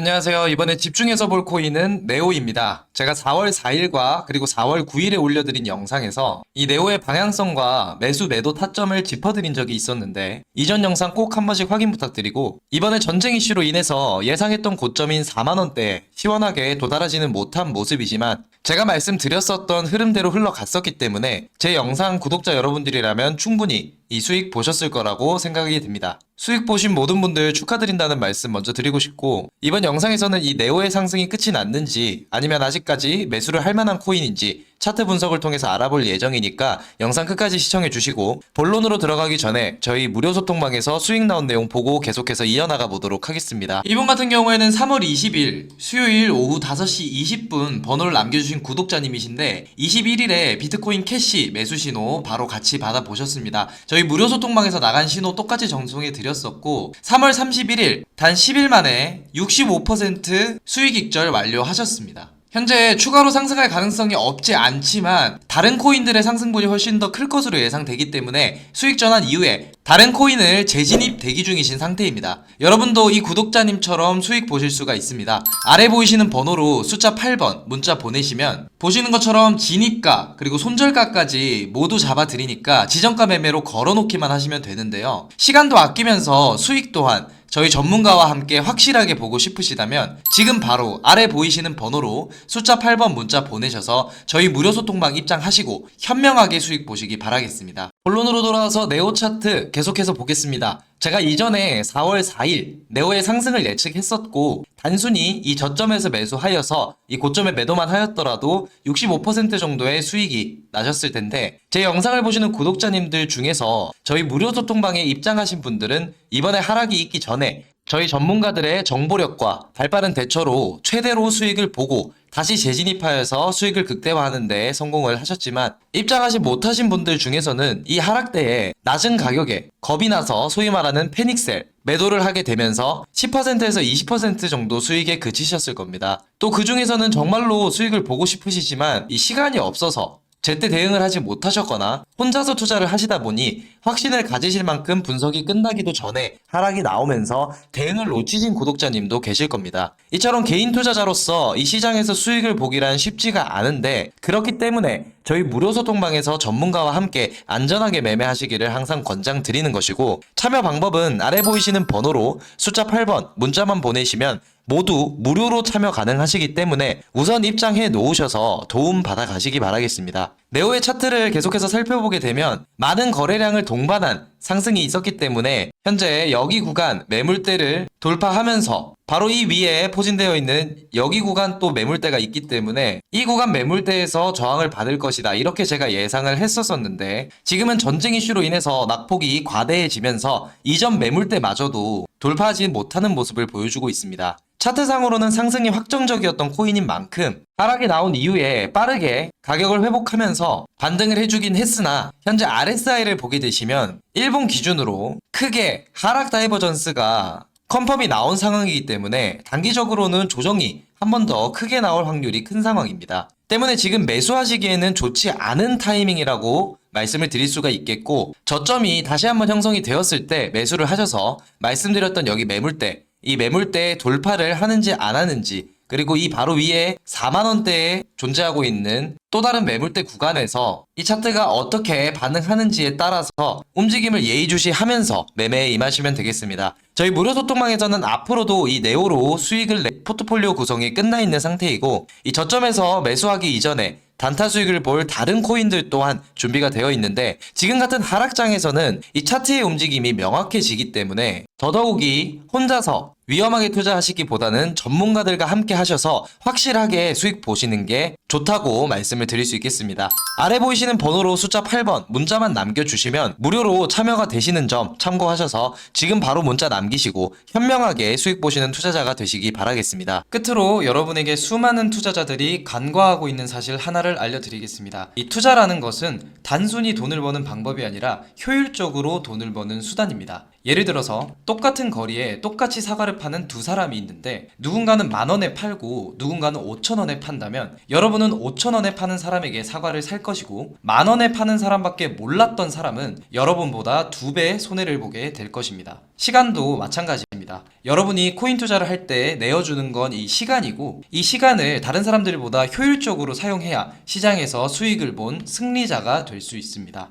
안녕하세요. 이번에 집중해서 볼 코인은 네오입니다. 제가 4월 4일과 그리고 4월 9일에 올려드린 영상에서 이 네오의 방향성과 매수 매도 타점을 짚어드린 적이 있었는데 이전 영상 꼭 한 번씩 확인 부탁드리고 이번에 전쟁 이슈로 인해서 예상했던 고점인 4만원대에 시원하게 도달하지는 못한 모습이지만 제가 말씀드렸었던 흐름대로 흘러갔었기 때문에 제 영상 구독자 여러분들이라면 충분히 이 수익 보셨을 거라고 생각이 듭니다. 수익 보신 모든 분들 축하드린다는 말씀 먼저 드리고 싶고 이번 영상에서는 이 네오의 상승이 끝이 났는지 아니면 아직까지 매수를 할 만한 코인인지 차트 분석을 통해서 알아볼 예정이니까 영상 끝까지 시청해 주시고 본론으로 들어가기 전에 저희 무료 소통방에서 수익 나온 내용 보고 계속해서 이어나가 보도록 하겠습니다. 이번 같은 경우에는 3월 20일 수요일 오후 5시 20분 번호를 남겨주신 구독자님이신데 21일에 비트코인 캐시 매수 신호 바로 같이 받아보셨습니다. 저희 무료 소통방에서 나간 신호 똑같이 정송해 드 렸었고 3월 31일 단 10일 만에 65% 수익 익절 완료하셨습니다. 현재 추가로 상승할 가능성이 없지 않지만 다른 코인들의 상승분이 훨씬 더 클 것으로 예상되기 때문에 수익 전환 이후에 다른 코인을 재진입 대기 중이신 상태입니다. 여러분도 이 구독자님처럼 수익 보실 수가 있습니다. 아래 보이시는 번호로 숫자 8번 문자 보내시면 보시는 것처럼 진입가 그리고 손절가까지 모두 잡아드리니까 지정가 매매로 걸어놓기만 하시면 되는데요. 시간도 아끼면서 수익 또한 저희 전문가와 함께 확실하게 보고 싶으시다면 지금 바로 아래 보이시는 번호로 숫자 8번 문자 보내셔서 저희 무료 소통방 입장하시고 현명하게 수익 보시기 바라겠습니다. 본론으로 돌아와서 네오 차트 계속해서 보겠습니다. 제가 이전에 4월 4일 네오의 상승을 예측했었고 단순히 이 저점에서 매수하여서 이 고점에 매도만 하였더라도 65% 정도의 수익이 나셨을 텐데 제 영상을 보시는 구독자님들 중에서 저희 무료 소통방에 입장하신 분들은 이번에 하락이 있기 전에 저희 전문가들의 정보력과 발빠른 대처로 최대로 수익을 보고 다시 재진입하여서 수익을 극대화하는 데 성공을 하셨지만 입장하지 못하신 분들 중에서는 이 하락대에 낮은 가격에 겁이 나서 소위 말하는 패닉셀 매도를 하게 되면서 10%에서 20% 정도 수익에 그치셨을 겁니다. 또 그 중에서는 정말로 수익을 보고 싶으시지만 이 시간이 없어서 제때 대응을 하지 못하셨거나 혼자서 투자를 하시다 보니 확신을 가지실 만큼 분석이 끝나기도 전에 하락이 나오면서 대응을 놓치신 구독자님도 계실 겁니다. 이처럼 개인 투자자로서 이 시장에서 수익을 보기란 쉽지가 않은데 그렇기 때문에 저희 무료 소통방에서 전문가와 함께 안전하게 매매하시기를 항상 권장드리는 것이고 참여 방법은 아래 보이시는 번호로 숫자 8번 문자만 보내시면 모두 무료로 참여 가능하시기 때문에 우선 입장해 놓으셔서 도움 받아 가시기 바라겠습니다. 네오의 차트를 계속해서 살펴보게 되면 많은 거래량을 동반한 상승이 있었기 때문에 현재 여기 구간 매물대를 돌파하면서 바로 이 위에 포진되어 있는 여기 구간 또 매물대가 있기 때문에 이 구간 매물대에서 저항을 받을 것이다 이렇게 제가 예상을 했었었는데 지금은 전쟁 이슈로 인해서 낙폭이 과대해지면서 이전 매물대마저도 돌파하지 못하는 모습을 보여주고 있습니다. 차트상으로는 상승이 확정적이었던 코인인 만큼 하락이 나온 이후에 빠르게 가격을 회복하면서 반등을 해주긴 했으나 현재 RSI를 보게 되시면 일본 기준으로 크게 하락 다이버전스가 컨펌이 나온 상황이기 때문에 단기적으로는 조정이 한 번 더 크게 나올 확률이 큰 상황입니다. 때문에 지금 매수하시기에는 좋지 않은 타이밍이라고 말씀을 드릴 수가 있겠고 저점이 다시 한번 형성이 되었을 때 매수를 하셔서 말씀드렸던 여기 매물대 이 매물대 돌파를 하는지 안 하는지 그리고 이 바로 위에 4만원대에 존재하고 있는 또 다른 매물대 구간에서 이 차트가 어떻게 반응하는지에 따라서 움직임을 예의주시 하면서 매매에 임하시면 되겠습니다. 저희 무료 소통방에서는 앞으로도 이 네오로 수익을 내 포트폴리오 구성이 끝나 있는 상태이고 이 저점에서 매수하기 이전에 단타 수익을 볼 다른 코인들 또한 준비가 되어 있는데 지금 같은 하락장에서는 이 차트의 움직임이 명확해지기 때문에 더더욱이 혼자서 위험하게 투자하시기보다는 전문가들과 함께 하셔서 확실하게 수익 보시는 게 좋다고 말씀을 드릴 수 있겠습니다. 아래 보이시는 번호로 숫자 8번 문자만 남겨주시면 무료로 참여가 되시는 점 참고하셔서 지금 바로 문자 남기시고 현명하게 수익 보시는 투자자가 되시기 바라겠습니다. 끝으로 여러분에게 수많은 투자자들이 간과하고 있는 사실 하나를 알려드리겠습니다. 이 투자라는 것은 단순히 돈을 버는 방법이 아니라 효율적으로 돈을 버는 수단입니다. 예를 들어서 똑같은 거리에 똑같이 사과를 파는 두 사람이 있는데 누군가는 만 원에 팔고 누군가는 5천 원에 판다면 여러분은 5천 원에 파는 사람에게 사과를 살 것이고 만 원에 파는 사람밖에 몰랐던 사람은 여러분보다 두 배의 손해를 보게 될 것입니다. 시간도 마찬가지입니다. 여러분이 코인 투자를 할 때 내어주는 건 이 시간이고 이 시간을 다른 사람들보다 효율적으로 사용해야 시장에서 수익을 본 승리자가 될 수 있습니다.